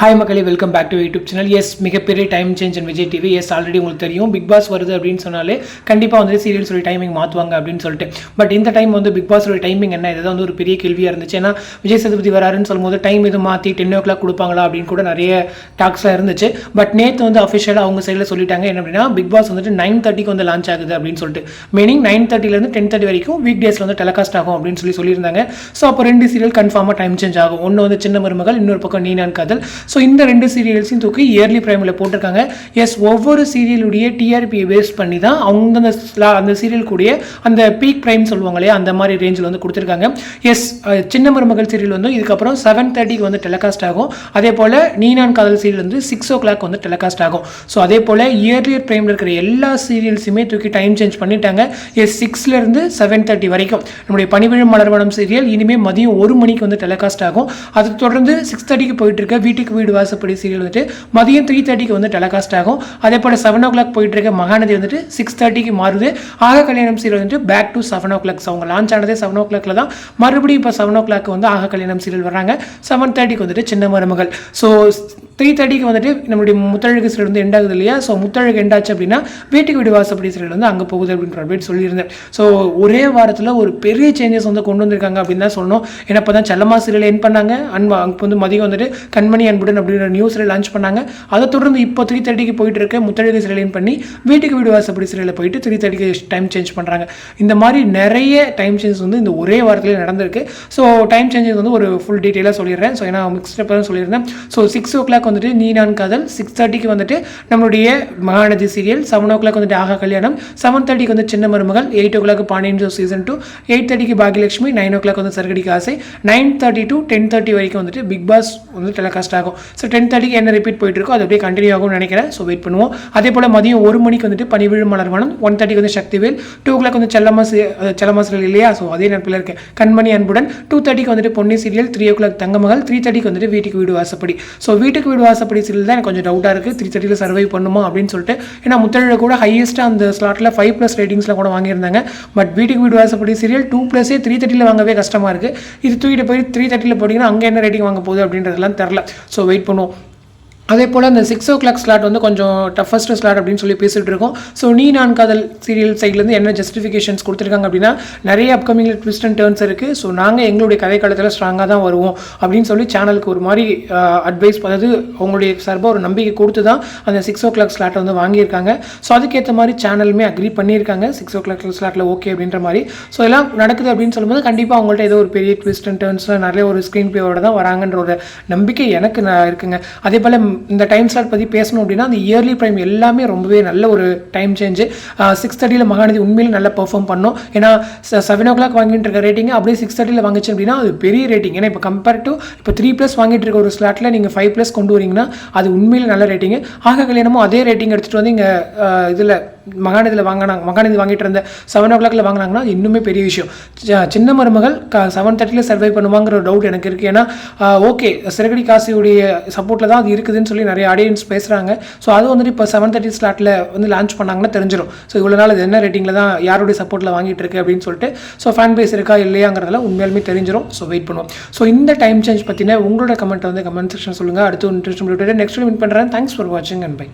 Hi மக்களே welcome back to YouTube channel yes மிகப்பெரிய time change and Vijay TV as already உங்களுக்கு தெரியும். Big pass வருது அப்படின்னு சொன்னாலே கண்டிப்பாக வந்து சீரியல்ஸோட டைமிங் மாற்றுவாங்க அப்படின்னு சொல்லிட்டு. பட் இந்த டைம் வந்து பிக் பாஸோட டைமிங் என்ன? இதுதான் வந்து ஒரு பெரிய கேள்வியாக இருந்துச்சு. ஏன்னா விஜய் சதுபதி வராருன்னு சொல்லும்போது டைம் இது மாற்றி டென் ஓ கிளாக் கொடுப்பாங்களா அப்படின்னு கூட நிறைய டாக்ஸ்லாம் இருந்துச்சு. பட் நேற்று வந்து அஃபிஷியலாக அவங்க சைடில் சொல்லிட்டாங்க. என்ன அப்படின்னா பிக் பாஸ் வந்துட்டு நைன் தேர்ட்டிக்கு வந்து லான்ச் ஆகுது அப்படின்னு சொல்லிட்டு. மீனிங் நைன் தேர்ட்டிலேருந்து டென் தேர்ட்டி வரைக்கும் வீக் டேஸில் வந்து டெலகாஸ்ட் ஆகும் அப்படின்னு சொல்லி சொல்லியிருந்தாங்க. ஸோ அப்போ ரெண்டு சீரியல் கன்ஃபார்மாக டைம் சேஞ்ச் ஆகும். ஒன்று வந்து சின்ன மருமகள் இன்னொரு பக்கம் நீனான் காதல். ஸோ இந்த ரெண்டு சீரியல்ஸையும் தூக்கி இயர்லி ப்ரைமில் போட்டிருக்காங்க. எஸ் ஒவ்வொரு சீரியலுடைய டிஆர்பியை பேஸ் பண்ணி தான் அவங்க அந்த அந்த சீரியல் கூடிய அந்த பீக் ப்ரைம் சொல்லுவாங்க இல்லையா அந்த மாதிரி ரேஞ்சில் வந்து கொடுத்துருக்காங்க. எஸ் சின்ன மருமகள் சீரியல் வந்து இதுக்கப்புறம் செவன் தேர்ட்டிக்கு வந்து டெலகாஸ்ட் ஆகும். அதே போல் நீனான் காதல் சீரியல் வந்து சிக்ஸ் ஓ கிளாக் வந்து டெலகாஸ்ட் ஆகும். ஸோ அதே போல் இயர்லி ப்ரைமில் இருக்கிற எல்லா சீரியல்ஸுமே தூக்கி டைம் சேஞ்ச் பண்ணிட்டாங்க. எஸ் சிக்ஸ்லேருந்து செவன் தேர்ட்டி வரைக்கும். நம்முடைய பனிவிழும் மலர்வனம் சீரியல் இனிமேல் மதியம் ஒரு மணிக்கு வந்து டெலகாஸ்ட் ஆகும். அது தொடர்ந்து சிக்ஸ் தேர்ட்டிக்கு போயிட்டு இருக்க வீட்டுக்கு வீடு வாசப்படி சீரியல் வந்துட்டு மதியம் த்ரீ தேர்ட்டிக்கு வந்து டெலகாஸ்ட் ஆகும். அதே போல் செவன் ஓ கிளாக் போயிட்டு இருக்க மகாநதி வந்துட்டு சிக்ஸ் தேர்ட்டிக்கு மாறுது. ஆக கல்யாணம் சீரியல் வந்துட்டு back to seven o'clock அவங்க லான்ச் ஆனதே செவன் ஓ கிளாக்ல தான். மறுபடியும் இப்போ செவன் ஓ கிளாக் வந்து ஆக கல்யாணம் சீரியல் வர்றாங்க. செவன் தேர்ட்டிக்கு வந்துட்டு சின்ன மருமகள். ஸோ த்ரீ தேர்ட்டிக்கு வந்துட்டு நம்மளுடைய முத்தழகு சீரியல் வந்து எண்ட் ஆகுது இல்லையா? ஸோ முத்தழகு எண்டாச்சு அப்படின்னா வீட்டுக்கு வீடு வாசப்படி சீரியல் வந்து அங்கே போகுது அப்படின்ற மாதிரி சொல்லியிருந்தேன். ஸோ ஒரே வாரத்தில் ஒரு பெரிய சேஞ்சஸ் வந்து கொண்டு வந்திருக்காங்க அப்படின்னு தான் சொல்லணும். ஏன்னா இப்போ தான் செல்லமா சீரியல் என் பண்ணாங்க. அன்பு அங்கே வந்து மதியம் வந்துட்டு கண்மணி அண்ட் அன்புடன் அப்படின்ற நியூஸ் லான்ச் பண்ணாங்க. அதை தொடர்ந்து இப்போ த்ரீ தேர்ட்டிக்கு போயிட்டு இருக்க முத்தழகு சிறையிலையும் பண்ணி வீட்டுக்கு வீடு வாசப்படி சிறையில் போயிட்டு த்ரீ தேர்ட்டிக்கு டைம் சேஞ்ச் பண்ணுறாங்க இந்த மாதிரி நிறைய டைம் சேஞ்ச் வந்து இந்த ஒரே வாரத்தில் நடந்திருக்கு. ஸோ டைம் சேஞ்சஸ் வந்து ஒரு ஃபுல் டீட்டெயிலாக சொல்லிடுறேன். ஸோ ஏன்னா மிக்ஸ்டப் தான் சொல்லியிருந்தேன். ஸோ சிக்ஸ் ஓ கிளாக் வந்துட்டு நீ நான் காதல் சிக்ஸ் தேர்ட்டிக்கு வந்துட்டு நம்மளுடைய Mahanadhi serial seven o'clock வந்துட்டு ஆகா கல்யாணம் செவன் தேர்ட்டிக்கு வந்து சின்ன மருமகள் எயிட் ஓ கிளாக் பாண்டியன் ஜோ சீசன் டூ எயிட் தேர்ட்டிக்கு பாகியலட்சுமி நைன் ஓ கிளாக் வந்து சரகடிக்கு ஆசை nine thirty to ten thirty வரைக்கும் வந்துட்டு பிக் பாஸ் வந்து டெலிகாஸ்ட் ஆகும். ஸோ டென் தேர்ட்டிக்கு என்ன ரிப்பீட் போயிட்டு இருக்கோ அது அப்படியே கண்டினியூ ஆகும்னு நினைக்கிறேன். ஸோ வெயிட் பண்ணுவோம். அதே போல் மதியம் ஒரு மணிக்கு வந்துட்டு பனிவிழும் மலர்வனம் ஒன் தேர்ட்டிக்கு வந்து சக்திவேல் டூ ஓ கிளாக் வந்து செல்லம்மா சீ- செல்லம்மா சீரியல் இல்லையா? ஸோ அதே நேரத்தில் இருக்கேன் கண்மணி அன்புடன் டூ தேர்ட்டிக்கு வந்துட்டு Ponni serial three o'clock Thangamagal three தேர்ட்டிக்கு வந்துட்டு வீட்டுக்கு வீடு வாசப்படி. ஸோ வீட்டுக்கு வீடு வாசப்படி சீரியல் தான் எனக்கு கொஞ்சம் டவுட்டாக இருக்குது த்ரீ தேர்ட்டியில் சர்வை பண்ணுமா அப்படின்னு சொல்லிட்டு. ஏன்னா முத்தழில் கூட ஹையஸ்ட்டாக அந்த ஸ்லாட்டில் ஃபைவ் ப்ளஸ் ரேட்டிங்ஸில் கூட வாங்கியிருந்தாங்க. பட் வீட்டுக்கு வீடு வாசப்படி சீரியல் டூ ப்ளஸே த்ரீ தேர்ட்டியில் வாங்கவே கஷ்டமாக இருக்குது இது தூக்கிட்டு போய் த்ரீ தேர்ட்டியில் போட்டிங்கன்னா அங்கே என்ன ரேட்டிங் வாங்க போகுது அப்படின்றதெல்லாம் தெரில ஸோ ஸோ வெயிட் பண்ணுவோம். அதே போல் அந்த சிக்ஸ் ஓ கிளாக் ஸ்லாட் வந்து கொஞ்சம் டஃபஸ்ட் ஸ்லாட் அப்படின்னு சொல்லி பேசிகிட்டு இருக்கோம். ஸோ நீ நான் காதல் சீரியல் சைட்லேருந்து என்ன ஜஸ்டிஃபிகேஷன்ஸ் கொடுத்துருக்காங்க அப்படின்னா நிறைய அப்கமிங் ட்விஸ்ட் அண்ட் டேர்ன்ஸ் இருக்குது ஸோ நாங்கள் எங்களுடைய கதைக்காலத்தில் ஸ்ட்ராங்காக தான் வருவோம் அப்படின்னு சொல்லி சேனலுக்கு ஒரு மாதிரி அட்வைஸ் அதாவது அவங்களுடைய சார்பாக ஒரு நம்பிக்கை கொடுத்து தான் அந்த சிக்ஸ் ஓ கிளாக் ஸ்லாட்டை வந்து வாங்கியிருக்காங்க. ஸோ அதுக்கேற்ற மாதிரி சேனலுமே அக்ரி பண்ணியிருக்காங்க. சிக்ஸ் ஓ கிளாக் ஸ்லாட்டில் ஓகே அப்படின்ற மாதிரி. ஸோ எல்லாம் நடக்குது அப்படின்னு சொல்லும்போது கண்டிப்பாக அவங்கள்ட்ட ஏதோ ஒரு பெரிய ட்விஸ்ட் அண்ட் டேர்ன்ஸ் நிறைய ஒரு ஸ்க்ரீன் பிளேயோட தான் வராங்கன்ற ஒரு நம்பிக்கை எனக்கு நான் இருக்குங்க. அதே போல் இந்த டைம் ஸ்லாட் பற்றி பேசணும் அப்படின்னா அந்த இயர்லி ப்ரைம் எல்லாமே ரொம்பவே நல்ல ஒரு டைம் சேஞ்சு சிக்ஸ் தேர்ட்டியில் மகாநதி உண்மையிலே நல்லா பெர்ஃபார்ம் பண்ணும். ஏன்னா செவன் ஓ கிளாக் வாங்கிட்டு இருக்க ரேட்டிங் அப்படியே சிக்ஸ் தேர்ட்டியில் வாங்கிச்சு அப்படின்னா அது பெரிய ரேட்டிங் ஏன்னா இப்போ கம்பேர் டு இப்போ த்ரீ ப்ளஸ் வாங்கிட்டு இருக்க ஒரு ஸ்லாட்டில் நீங்கள் ஃபைவ் ப்ளஸ் கொண்டு வரீங்கன்னா அது உண்மையிலே நல்ல ரேட்டிங் ஆக கல்யாணமும் அதே ரேட்டிங் எடுத்துகிட்டு வந்து இங்கே இதில் மகாநிதியில் வாங்கினாங்க மகாநிதி வாங்கிட்டு இருந்த செவன் ஓ கிளாக்ல வாங்கினாங்கன்னா அது இன்னுமே பெரிய விஷயம். சின்ன மருமகள் செவன் தேர்ட்டியில் சர்வை பண்ணுவாங்கிற ஒரு டவுட் எனக்கு இருக்குது ஏன்னா ஓகே சிறகடி காசியுடைய சப்போர்ட்டில் தான் அது இருக்குதுன்னு சொல்லி நிறைய ஆடியன்ஸ் பேசுகிறாங்க ஸோ அது வந்துட்டு இப்போ செவன் தேர்ட்டி ஸ்லாட்டில் வந்து லான்ச் பண்ணாங்கன்னா தெரிஞ்சிடும் ஸோ இவ்வளோ நாள் இது என்ன ரேட்டிங்கில் தான் யாருடைய சப்போர்ட்டில் வாங்கிட்டு இருக்கு அப்படின்னு சொல்லிட்டு ஸோ ஃபேன் பேஸ் இருக்கா இல்லையாங்கிறதெல்லாம் உண்மையாலுமே தெரிஞ்சிடும் ஸோ வெயிட் பண்ணுவோம். ஸோ இந்த டைம் சேஞ்ச் பற்றின உங்களோட கமெண்ட்டை வந்து கமெண்ட் செக்ஷன் சொல்லுங்கள் அடுத்து இன்ட்ரெஸ்ட் நெக்ஸ்ட் வின் பண்ணுறேன் தேங்க்ஸ் ஃபார் வாட்சிங் அண்ட் பை